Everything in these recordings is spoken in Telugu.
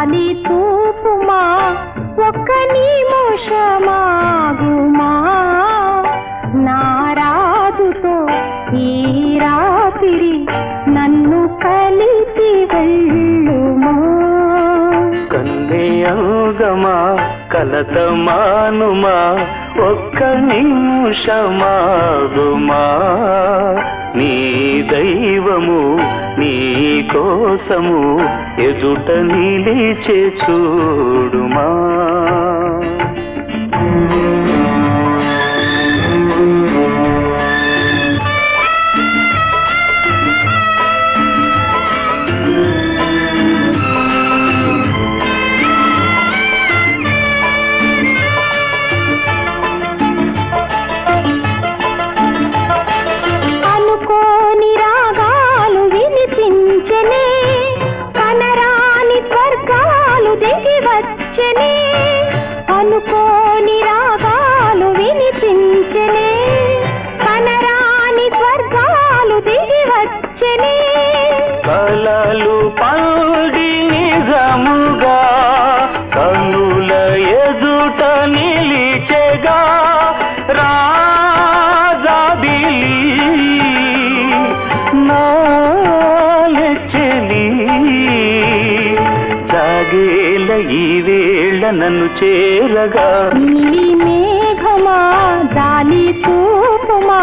खाली तू కన్నే అందమా కలత మానుమా ఒక్క నిమిషమాగుమా. నీ దైవము నీ కోసము ఎదుట నిలిచే చూడుమా. నాలెచ్చలి సాగేల ఈ వేళ నన్ను చేరగా. నీలి మేఘమా దాలి చూపుమా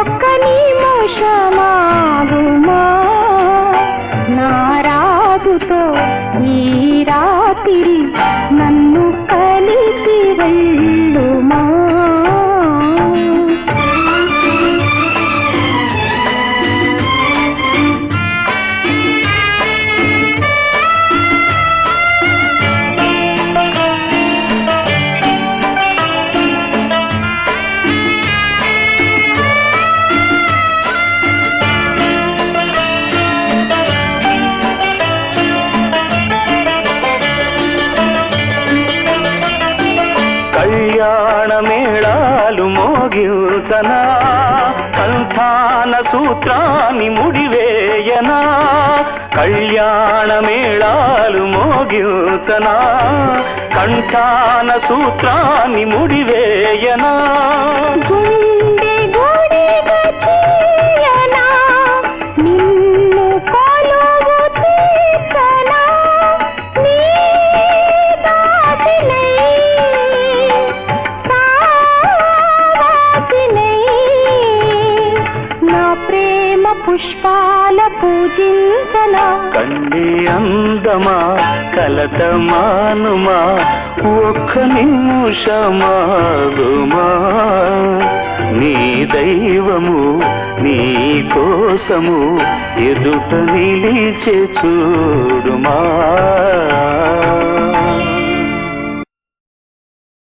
ఒక్క నీ మోషమాగుమా నారాదుతో ఈ రాత్రి నన్ను కలిసి వెళ్ళి మోగిల్తనా సంతాన సూత్రాన్ని ముడివేయనా కళ్యాణ మేళాలు మోగిల్తనా కంఠాన సూత్రాన్ని ముడివేయనా. పుష్పాల పూజించనా కన్నే అందమా కలత మానుమా ఒక్క నిమిషమాగుమా? నీ దైవము నీ కోసము ఎదుట నిలిచే చూడుమా?